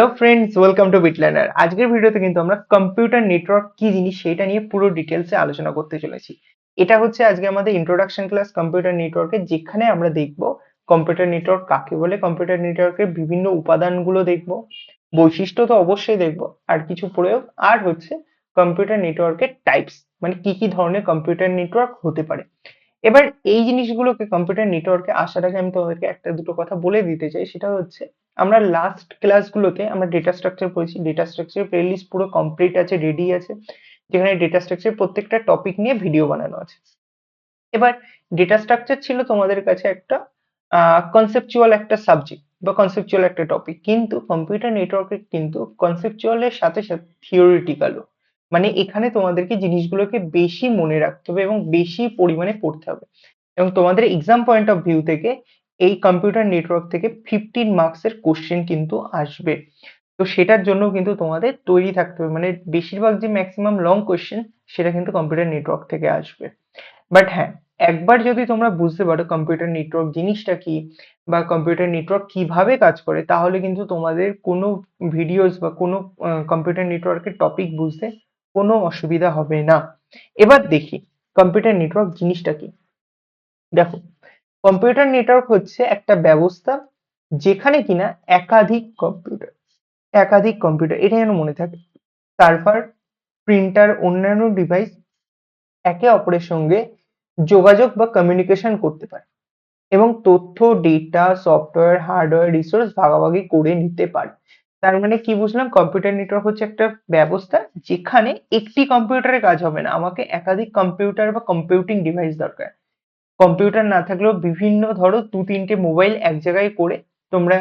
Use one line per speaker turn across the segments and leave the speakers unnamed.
Hello friends welcome to BitLearner আজকের ভিডিওতে কিন্তু আমরা কম্পিউটার নেটওয়ার্ক কি জিনিস সেটা নিয়ে পুরো ডিটেলসে আলোচনা করতে চলেছি। এটা হচ্ছে আজকে আমাদের ইন্ট্রোডাকশন ক্লাস কম্পিউটার নেটওয়ার্কে যেখানে আমরা দেখব কম্পিউটার নেটওয়ার্ক কাকে বলে কম্পিউটার নেটওয়ার্কের বিভিন্ন উপাদানগুলো দেখব। বৈশিষ্ট্য তো অবশ্যই দেখব, আর কিছু প্রয়োগ। আর হচ্ছে কম্পিউটার নেটওয়ার্কের টাইপস মানে কি কি ধরনের কম্পিউটার নেটওয়ার্ক হতে পারে। এবার এই জিনিসগুলোকে কম্পিউটার নেটওয়ার্কে আসার আগে আমি তোমাদেরকে একটা দুটো কথা বলে দিতে চাই, সেটা হচ্ছে আমরা লাস্ট ক্লাসগুলোতে আমরা ডেটা স্ট্রাকচার পড়েছি। ডেটা স্ট্রাকচার প্লেলিস্ট পুরো কমপ্লিট আছে রেডি আছে। যেখানে ডেটা স্ট্রাকচার প্রত্যেকটা টপিক নিয়ে ভিডিও বানানো আছে। এবার ডেটা স্ট্রাকচার ছিল তোমাদের কাছে একটা কনসেপচুয়াল একটা সাবজেক্ট বা কনসেপচুয়াল একটা টপিক কিন্তু কম্পিউটার নেটওয়ার্কে কিন্তু কনসেপচুয়ালের সাথে সাথে থিওরিটিক্যালও মানে এখানে তোমাদেরকে জিনিসগুলোকে বেশি মনে রাখতে হবে এবং বেশি পরিমাণে পড়তে হবে। এবং তোমাদের এক্সাম পয়েন্ট অফ ভিউ থেকে এই কম্পিউটার নেটওয়ার্ক থেকে ফিফটিন মার্কসের কোশ্চেন কিন্তু আসবে। তো সেটার জন্য কিন্তু তোমাদের তৈরি থাকতে হবে। মানে বেশিরভাগ যে ম্যাক্সিমাম লং কোশ্চেন সেটা কিন্তু কম্পিউটার নেটওয়ার্ক থেকে আসবে। বাট হ্যাঁ একবার যদি তোমরা বুঝতে পারো কম্পিউটার নেটওয়ার্ক জিনিসটা কি বা কম্পিউটার নেটওয়ার্ক কীভাবে কাজ করে, তাহলে কিন্তু তোমাদের কোনো ভিডিওস বা কোনো কম্পিউটার নেটওয়ার্কের টপিক বুঝতে কোনো অসুবিধা হবে না। এবার দেখি কম্পিউটার নেটওয়ার্ক জিনিসটা কি। দেখো কম্পিউটার নেটওয়ার্ক হচ্ছে একটা ব্যবস্থা যেখানে কিনা একাধিক কম্পিউটার একাধিক কম্পিউটার এটা যেন মনে থাকে। সার্ভার প্রিন্টার অন্যান্য ডিভাইস একে অপরের সঙ্গে যোগাযোগ বা কমিউনিকেশন করতে পারে এবং তথ্য ডেটা সফটওয়্যার হার্ডওয়্যার রিসোর্স ভাগাভাগি করে নিতে পারে। তার মানে কি বুঝলাম? কম্পিউটার নেটওয়ার্ক হচ্ছে একটা ব্যবস্থা যেখানে একটি কম্পিউটারে কাজ হবে না। আমাকে একাধিক কম্পিউটার বা কম্পিউটিং ডিভাইস দরকার। কম্পিউটার না থাকলেও বিভিন্ন ধরো দু তিনটে মোবাইল এক জায়গায় করে তোমরা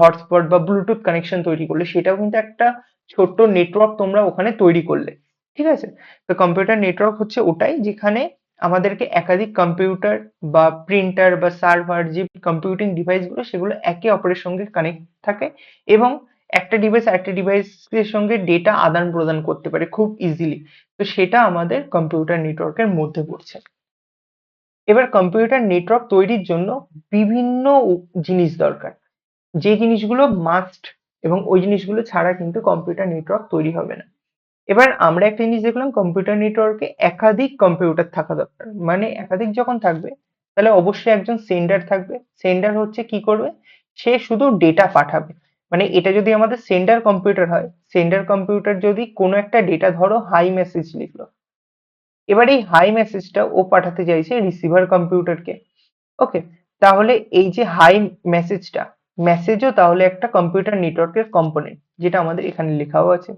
হটস্পট বা ব্লুটুথ কানেকশন তৈরি করলে, সেটাও কিন্তু একটা ছোট্ট নেটওয়ার্ক তোমরা ওখানে তৈরি করলে। ঠিক আছে? তো কম্পিউটার নেটওয়ার্ক হচ্ছে ওটাই যেখানে আমাদেরকে একাধিক কম্পিউটার বা প্রিন্টার বা সার্ভার যে কম্পিউটিং ডিভাইসগুলো সেগুলো একে অপরের সঙ্গে কানেক্ট থাকে এবং একটা ডিভাইস একটা ডিভাইসের সঙ্গে ডেটা আদান প্রদান করতে পারে খুব ইজিলি তো সেটা আমাদের কম্পিউটার নেটওয়ার্কের মধ্যে পড়ছে। এবার কম্পিউটার নেটওয়ার্ক তৈরির জন্য বিভিন্ন জিনিস দরকার। যে জিনিসগুলো মাস্ট এবং ওই জিনিসগুলো ছাড়া কিন্তু কম্পিউটার নেটওয়ার্ক তৈরি হবে না। এবার আমরা একটা জিনিস দেখলাম কম্পিউটার নেটওয়ার্কে একাধিক কম্পিউটার থাকা দরকার। মানে একাধিক যখন থাকবে, তাহলে অবশ্যই একজন সেন্ডার থাকবে। সেন্ডার হচ্ছে কি করবে? সে শুধু ডেটা পাঠাবে। মানে এটা যদি আমাদের সেন্ডার কম্পিউটার হয় সেন্ডার কম্পিউটার যদি কোনো একটা ডেটা ধরো হাই মেসেজ লিখলো এবার এই হাই মেসেজটা ও পাঠাতে চাইছে রিসিভার কম্পিউটারকে ওকে তাহলে এই যে হাই মেসেজটা মেসেজও তাহলে একটা কম্পিউটার নেটওয়ার্কের কম্পোনেন্ট যেটা আমাদের এখানে লেখাও আছে।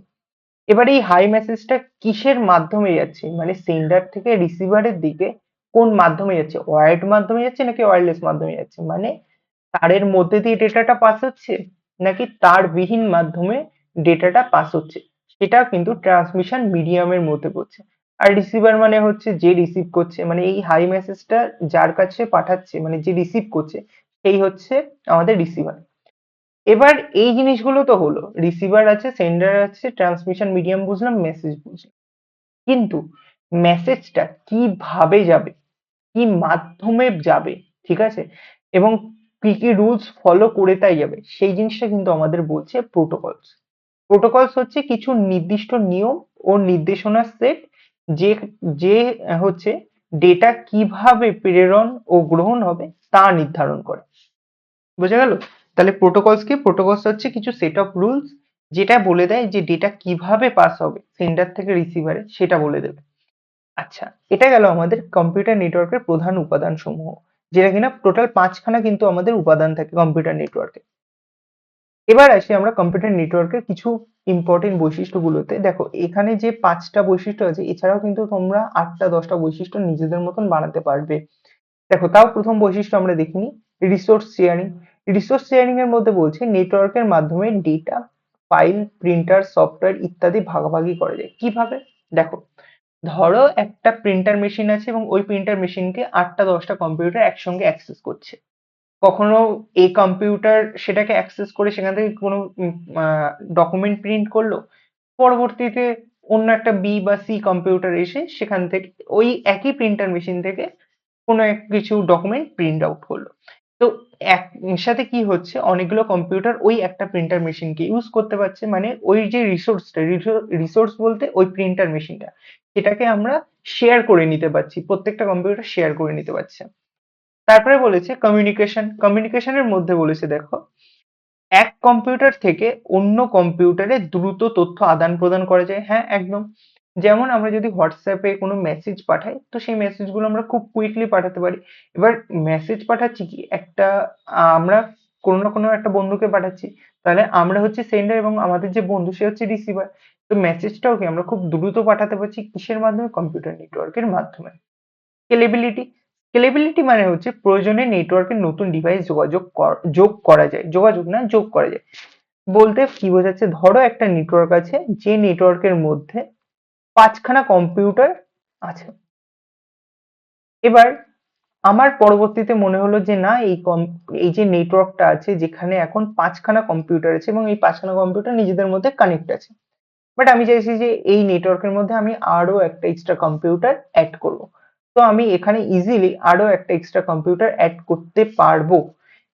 এবার এই হাই মেসেজটা কিসের মাধ্যমে যাচ্ছে? মানে সেন্ডার থেকে রিসিভারের দিকে কোন মাধ্যমে যাচ্ছে? ওয়ার্ড মাধ্যমে যাচ্ছে নাকি ওয়্যারলেস মাধ্যমে যাচ্ছে? মানে তারের মধ্যে দিয়ে ডেটাটা পাস হচ্ছে নাকি তার বিহীন মাধ্যমে ডেটাটা পাস হচ্ছে? সেটা কিন্তু ট্রান্সমিশন মিডিয়ামের মধ্যে পড়ছে। আর রিসিভার মানে হচ্ছে যে রিসিভ করছে মানে এই হাই মেসেজটা যার কাছে পাঠাচ্ছে মানে যে রিসিভ করছে, সেই হচ্ছে আমাদের রিসিভার এবার এই জিনিসগুলো তো হলো রিসিভার আছে সেন্ডার আছে ট্রান্সমিশন মিডিয়াম বুঝলাম মেসেজ বুঝলাম। কিন্তু মেসেজটা কীভাবে যাবে? কি মাধ্যমে যাবে? ঠিক আছে? এবং কি কি রুলস ফলো করে তাই যাবে? সেই জিনিসটা কিন্তু আমাদের বলছে প্রোটোকলস প্রোটোকলস হচ্ছে কিছু নির্দিষ্ট নিয়ম ও নির্দেশনার সেট যে যে হচ্ছে ডেটা কীভাবে প্রেরণ ও গ্রহণ হবে তা নির্ধারণ করে। বোঝা গেল? তাহলে প্রোটোকলস কি? প্রোটোকলস হচ্ছে কিছু সেট অফ রুলস যেটা বলে দেয় যে ডেটা কীভাবে পাস হবে সেন্ডার থেকে রিসিভারে সেটা বলে দেবে। আচ্ছা এটা গেল আমাদের কম্পিউটার নেটওয়ার্কের প্রধান উপাদান সমূহ যেটা কিনা টোটাল পাঁচখানা কিন্তু আমাদের উপাদান থাকে কম্পিউটার নেটওয়ার্কে এবার আসি আমরা কম্পিউটার নেটওয়ার্কের কিছু ইম্পর্টেন্ট বৈশিষ্ট্যগুলোতে। দেখো, এখানে যে পাঁচটা বৈশিষ্ট্য আছে, এছাড়াও কিন্তু তোমরা আটটা, দশটা বৈশিষ্ট্য নিজেদের মতন বানাতে পারবে। দেখো, তাও প্রথম বৈশিষ্ট্য আমরা দেখিনি রিসোর্স শেয়ারিং রিসোর্স শেয়ারিং এর মধ্যে বলছে নেটওয়ার্কের মাধ্যমে ডেটা ফাইল প্রিন্টার সফটওয়্যার ইত্যাদি ভাগাভাগি করা যায়। কীভাবে? দেখো, ধরো একটা প্রিন্টার মেশিন আছে এবং ওই প্রিন্টার মেশিনকে আটটা, দশটা কম্পিউটার একসঙ্গে অ্যাক্সেস করছে। কখনো এই কম্পিউটার সেটাকে অ্যাক্সেস করে সেখান থেকে কোনো ডকুমেন্ট প্রিন্ট করল, পরবর্তীতে অন্য একটা বি বা সি কম্পিউটার এসে সেখান থেকে ওই একই প্রিন্টার মেশিন থেকে কোনো এক কিছু ডকুমেন্ট প্রিন্ট আউট করল। তো একসাথে কি হচ্ছে? অনেকগুলো কম্পিউটার ওই একটা প্রিন্টার মেশিনকে ইউজ করতে পারছে মানে ওই যে রিসোর্সটা রিসোর্স বলতে ওই প্রিন্টার মেশিনটা সেটাকে আমরা শেয়ার করে নিতে পারছি, প্রত্যেকটা কম্পিউটার শেয়ার করে নিতে পারছে। তারপরে বলেছে কমিউনিকেশন কমিউনিকেশনের মধ্যে বলেছে দেখো, এক কম্পিউটার থেকে অন্য কম্পিউটারে দ্রুত তথ্য আদান প্রদান করা যায়। হ্যাঁ একদম। যেমন আমরা যদি হোয়াটসঅ্যাপে কোনো মেসেজ পাঠাই, তো সেই মেসেজগুলো আমরা খুব কুইকলি পাঠাতে পারি। এবার মেসেজ পাঠাচ্ছি কি? একটা, আমরা কোনো না কোনো একটা বন্ধুকে পাঠাচ্ছি। তাহলে আমরা হচ্ছে সেন্ডার এবং আমাদের যে বন্ধু, সে হচ্ছে রিসিভার তো মেসেজটাও কি? আমরা খুব দ্রুত পাঠাতে পারছি কিসের মাধ্যমে? কম্পিউটার নেটওয়ার্কের মাধ্যমে। স্কেলেবিলিটি স্কেলেবিলিটি মানে হচ্ছে প্রয়োজনে নেটওয়ার্কের নতুন ডিভাইস যোগাযোগ যোগ করা যায়। যোগাযোগ না, যোগ করা যায়। বলতে কি বোঝাচ্ছে? ধরো একটা নেটওয়ার্ক আছে, যে নেটওয়ার্কের মধ্যে পাঁচখানা কম্পিউটার আছে। এবার আমার পরবর্তীতে মনে হলো যে না, এই কম, এই যে নেটওয়ার্কটা আছে, যেখানে এখন পাঁচখানা কম্পিউটার আছে এবং এই পাঁচখানা কম্পিউটার নিজেদের মধ্যে কানেক্ট আছে। বাট আমি চাইছি যে এই নেটওয়ার্কের মধ্যে আমি আরও একটা এক্সট্রা কম্পিউটার অ্যাড করব। তো আমি এখানে ইজিলি আরও একটা এক্সট্রা কম্পিউটার অ্যাড করতে পারব,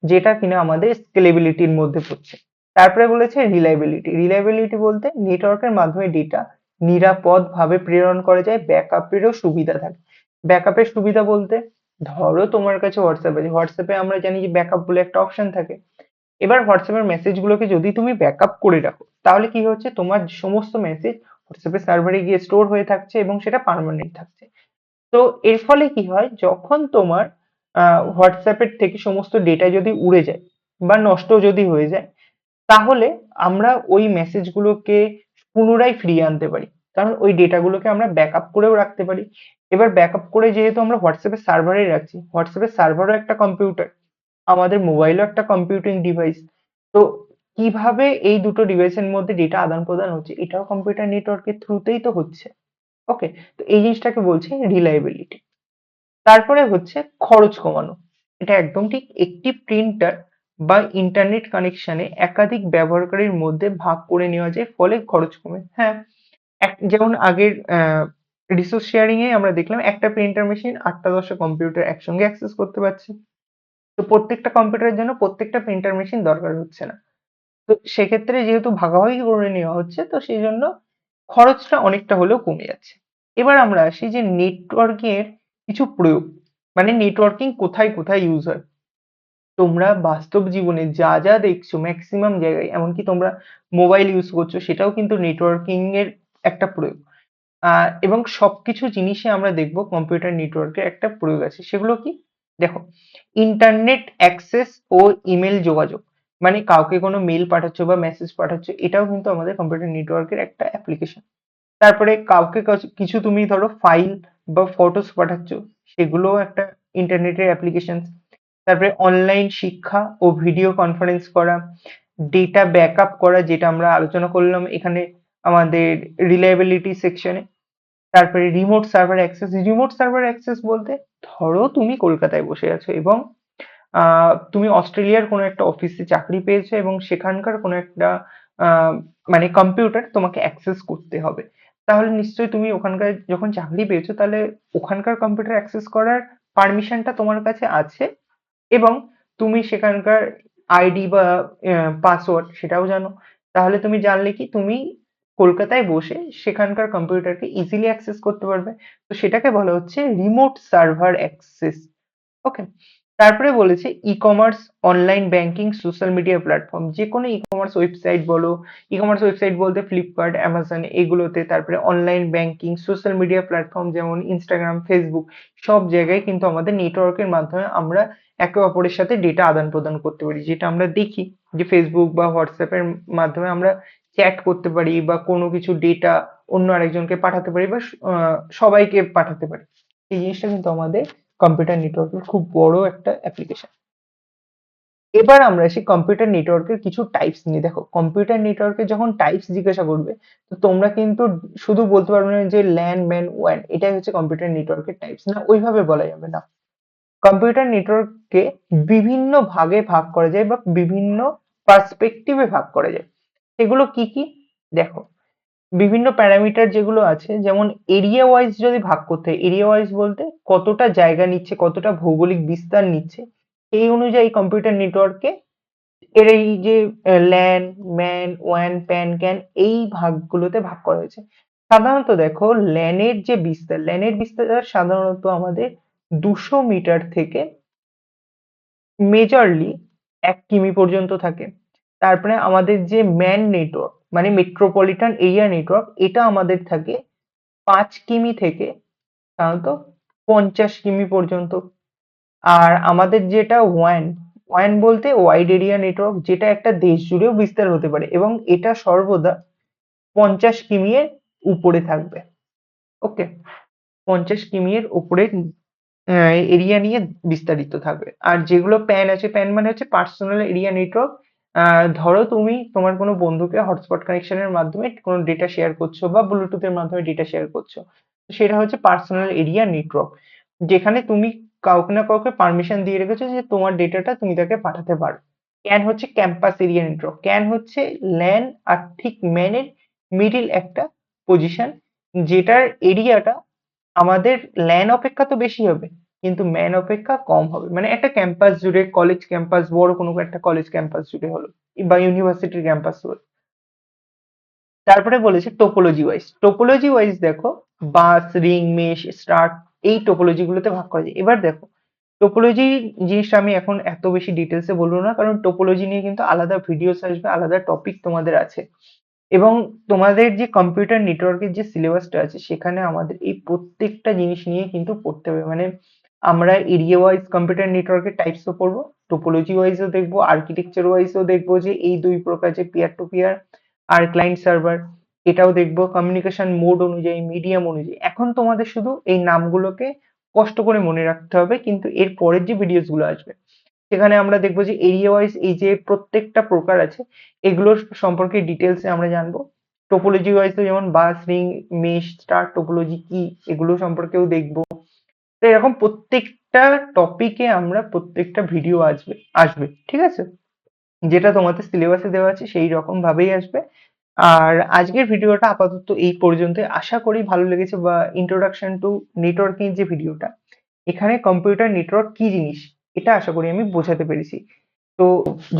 যেটা কিনা আমাদের স্কেলেবিলিটির মধ্যে পড়ছে। তারপরে বলেছে রিলায়েবিলিটি রিলায়েবিলিটি বলতে নেটওয়ার্কের মাধ্যমে ডেটা নিরাপদ ভাবে প্রেরণ করা যায় ব্যাকআপেরও সুবিধা থাকে। ব্যাকআপের সুবিধা বলতে, ধরো তোমার কাছে হোয়াটসঅ্যাপ আছে হোয়াটসঅ্যাপে আমরা জানি যে ব্যাকআপ বলে একটা অপশন থাকে। এবার হোয়াটসঅ্যাপের মেসেজ গুলোকে যদি তুমি ব্যাকআপ করে রাখো, তাহলে কি হচ্ছে? তোমার সমস্ত মেসেজ হোয়াটসঅ্যাপের সার্ভারে গিয়ে স্টোর হয়ে থাকছে এবং সেটা পার্মানেন্ট থাকছে। তো এর ফলে কি হয়? যখন তোমার হোয়াটসঅ্যাপের থেকে সমস্ত ডেটা যদি উড়ে যায় বা নষ্ট যদি হয়ে যায়, তাহলে আমরা ওই মেসেজগুলোকে পুনরায় ফিরিয়ে আনতে পারি। কারণ ওই ডেটাগুলোকে আমরা ব্যাকআপ করেও রাখতে পারি। এবার ব্যাকআপ করে যেহেতু আমরা হোয়াটসঅ্যাপের সার্ভারে রাখছি হোয়াটসঅ্যাপের সার্ভারও একটা কম্পিউটার আমাদের মোবাইলও একটা কম্পিউটিং ডিভাইস তো কীভাবে এই দুটো ডিভাইসের মধ্যে ডেটা আদান প্রদান হচ্ছে? এটাও কম্পিউটার নেটওয়ার্কের থ্রুতেই তো হচ্ছে। ওকে তো এই জিনিসটাকে বলছে রিলায়েবিলিটি তারপরে হচ্ছে খরচ কমানো। এটা একদম ঠিক একটি প্রিন্টার বা ইন্টারনেট কানেকশনে একাধিক ব্যবহারকারীর মধ্যে ভাগ করে নেওয়া যায়, ফলে খরচ কমে। হ্যাঁ এক, যেমন আগের রিসোর্স শেয়ারিং এ আমরা দেখলাম একটা প্রিন্টার মেশিন আটটা দশটা কম্পিউটার একসঙ্গে অ্যাক্সেস করতে পারছে। তো প্রত্যেকটা কম্পিউটারের জন্য প্রত্যেকটা প্রিন্টার মেশিন দরকার হচ্ছে না। তো সেক্ষেত্রে যেহেতু ভাগাভাগি করে নেওয়া হচ্ছে, তো সেই জন্য খরচটা অনেকটা হলেও কমে যাচ্ছে। এবার আমরা আসি যে নেটওয়ার্কিং এর কিছু প্রয়োগ মানে নেটওয়ার্কিং কোথায় কোথায় ইউজ হয়? তোমরা বাস্তব জীবনে যা যা দেখছ ম্যাক্সিমাম জায়গায়, এমনকি তোমরা মোবাইল ইউজ করছ, সেটাও কিন্তু নেটওয়ার্কিং এর একটা প্রয়োগ। এবং সবকিছু জিনিসে আমরা দেখব কম্পিউটার নেটওয়ার্কের একটা প্রয়োগ আছে। সেগুলো কি? দেখো ইন্টারনেট অ্যাক্সেস ও ইমেল যোগাযোগ। মানে কাউকে কোনো মেল পাঠাচ্ছ বা মেসেজ পাঠাচ্ছ, এটাও কিন্তু আমাদের কম্পিউটার নেটওয়ার্কের একটা অ্যাপ্লিকেশন তারপরে কাউকে কিছু তুমি ধরো ফাইল বা ফটোস পাঠাচ্ছ, সেগুলোও একটা ইন্টারনেটের অ্যাপ্লিকেশন তারপরে অনলাইন শিক্ষা ও ভিডিও কনফারেন্স করা ডেটা ব্যাকআপ করা যেটা আমরা আলোচনা করলাম এখানে আমাদের রিলায়েবিলিটি সেকশনে তারপরে remote server access remote server access বলতে ধরো তুমি কলকাতায় বসে আছো এবং তুমি অস্ট্রেলিয়ার কোনো একটা অফিসে চাকরি পেয়েছ এবং সেখানকার কোনো একটা মানে কম্পিউটার তোমাকে অ্যাক্সেস করতে হবে। তাহলে নিশ্চয়ই তুমি ওখানকার যখন চাকরি পেয়েছ, তাহলে ওখানকার কম্পিউটার অ্যাক্সেস করার পারমিশনটা তোমার কাছে আছে এবং তুমি সেখানকার আইডি বা পাসওয়ার্ড সেটাও জানো। তাহলে তুমি জানলে কি, তুমি কলকাতায় বসে সেখানকার কম্পিউটারকে ইজিলি অ্যাক্সেস করতে পারবে। তো সেটাকে বলা হচ্ছে রিমোট সার্ভার অ্যাক্সেস ওকে তারপরে বলেছে e commerce online banking social media platform যে কোনো ই কমার্স ওয়েবসাইট বলো ই কমার্স ওয়েবসাইট বলতে ফ্লিপকার্ট অ্যামাজন এগুলোতে, তারপরে online banking social media platform যেমন ইনস্টাগ্রাম ফেসবুক সব জায়গায় কিন্তু আমাদের নেটওয়ার্কের মাধ্যমে আমরা একে অপরের সাথে ডেটা আদান প্রদান করতে পারি। যেটা আমরা দেখি যে ফেসবুক বা হোয়াটসঅ্যাপের মাধ্যমে আমরা চ্যাট করতে পারি বা কোনো কিছু ডেটা অন্য আরেকজনকে পাঠাতে পারি বা সবাইকে পাঠাতে পারি। এই জিনিসটা কিন্তু আমাদের কম্পিউটার নেটওয়ার্কের খুব বড় একটা অ্যাপ্লিকেশন এবার আমরা আসি কম্পিউটার নেটওয়ার্কের কিছু টাইপস নিয়ে, দেখো কম্পিউটার নেটওয়ার্কের যখন টাইপস জিজ্ঞাসা করবে, তো তোমরা কিন্তু শুধু বলতে পারবে না যে ল্যান ম্যান ওয়ান এটাই হচ্ছে কম্পিউটার নেটওয়ার্কের টাইপস না, ওইভাবে বলা যাবে না। কম্পিউটার নেটওয়ার্ককে বিভিন্ন ভাগে ভাগ করা যায় বা বিভিন্ন পার্সপেক্টিভে ভাগ করা যায়। সেগুলো কি কি? দেখো বিভিন্ন প্যারামিটার যেগুলো আছে, যেমন এরিয়া ওয়াইজ যদি ভাগ করতে হয় এরিয়া ওয়াইজ বলতে কতটা জায়গা নিচ্ছে, কতটা ভৌগোলিক বিস্তার নিচ্ছে, সেই অনুযায়ী কম্পিউটার নেটওয়ার্কে এর এই যে ল্যান ম্যান ওয়ান প্যান ক্যান এই ভাগগুলোতে ভাগ করা হয়েছে। সাধারণত দেখো ল্যানের যে বিস্তার ল্যানের বিস্তার সাধারণত আমাদের দুশো মিটার থেকে মেজরলি এক কিমি পর্যন্ত থাকে। তারপরে আমাদের যে ম্যান নেটওয়ার্ক মানে মেট্রোপলিটন এরিয়া নেটওয়ার্ক এটা আমাদের থাকে পাঁচ কিমি থেকে সাধারণত পঞ্চাশ কিমি পর্যন্ত। আর আমাদের যেটা ওয়ান ওয়ান বলতে ওয়াইড এরিয়া নেটওয়ার্ক যেটা একটা দেশ জুড়েও বিস্তার হতে পারে এবং এটা সর্বদা পঞ্চাশ কিমি এর উপরে থাকবে। ওকে পঞ্চাশ কিমি এর উপরে এরিয়া নিয়ে বিস্তারিত থাকবে। আর যেগুলো প্যান আছে প্যান মানে হচ্ছে পার্সোনাল এরিয়া নেটওয়ার্ক ধরো তুমি তোমার কোনো বন্ধুকে হটস্পট কানেকশনের মাধ্যমে কোনো ডেটা শেয়ার করছ বা ব্লুটুথের মাধ্যমে ডেটা শেয়ার করছ। সেটা হচ্ছে পার্সোনাল এরিয়া নেটওয়ার্ক যেখানে তুমি কাউকে না কাউকে পারমিশন দিয়ে রেখেছো যে তোমার ডেটাটা তুমি তাকে পাঠাতে পারো। ক্যান হচ্ছে ক্যাম্পাস এরিয়া নেটওয়ার্ক ক্যান হচ্ছে ল্যান আর ঠিক ম্যানের মিডিল একটা পজিশন যেটার এরিয়াটা আমাদের ল্যান অপেক্ষা তো বেশি হবে। কিন্তু ম্যান অপেক্ষা কম হবে। মানে একটা ক্যাম্পাস জুড়ে কলেজ ক্যাম্পাস বড় কোনো একটা কলেজ ক্যাম্পাস জুড়ে হলো, বা ইউনিভার্সিটির ক্যাম্পাস হলো। তারপরে বলেছে টোপোলজি ওয়াইজ টোপোলজি ওয়াইজ দেখো বাস রিং মেশ স্টার্ট এই টোপোলজি গুলোতে ভাগ করা যায়। এবার দেখো টোপোলজি জিনিসটা আমি এখন এত বেশি ডিটেলসে বলব না, কারণ টোপোলজি নিয়ে কিন্তু আলাদা ভিডিওস আসবে, আলাদা টপিক তোমাদের আছে। এবং তোমাদের যে কম্পিউটার নেটওয়ার্কের যে সিলেবাসটা আছে, সেখানে আমাদের এই প্রত্যেকটা জিনিস নিয়ে কিন্তু পড়তে হবে। মানে আমরা এরিয়া ওয়াইজ কম্পিউটার নেটওয়ার্কের টাইপসও পড়ব টোপোলজি ওয়াইজও দেখব আর্কিটেকচার ওয়াইজও দেখব যে এই দুই প্রকার যে পিয়ার টু পিয়ার আর ক্লায়েন্ট সার্ভার এটাও দেখব কমিউনিকেশন মোড অনুযায়ী মিডিয়াম অনুযায়ী। এখন তোমাদের শুধু এই নামগুলোকে কষ্ট করে মনে রাখতে হবে, কিন্তু এর পরের যে ভিডিওসগুলো আসবে, সেখানে আমরা দেখব যে এরিয়া ওয়াইজ এই যে প্রত্যেকটা প্রকার আছে, এগুলোর সম্পর্কে ডিটেলসে আমরা জানব। টোপোলজি ওয়াইজ যেমন bus ring mesh star topology কি এগুলো সম্পর্কেও দেখব। তো এরকম প্রত্যেকটা টপিকে আমরা প্রত্যেকটা ভিডিও আসবে আসবে, ঠিক আছে? যেটা তোমাদের সিলেবাসে দেওয়া আছে সেই রকম ভাবেই আসবে। আর আজকের ভিডিওটা আপাতত এই পর্যন্ত আশা করি ভালো লেগেছে বা ইন্ট্রোডাকশন টু নেটওয়ার্কিং যে ভিডিওটা এখানে কম্পিউটার নেটওয়ার্ক কি জিনিস, এটা আশা করি আমি বোঝাতে পেরেছি। তো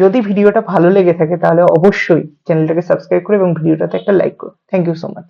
যদি ভিডিওটা ভালো লেগে থাকে তাহলে অবশ্যই চ্যানেলটাকে সাবস্ক্রাইব করো এবং ভিডিওটাতে একটা লাইক করো। Thank you so much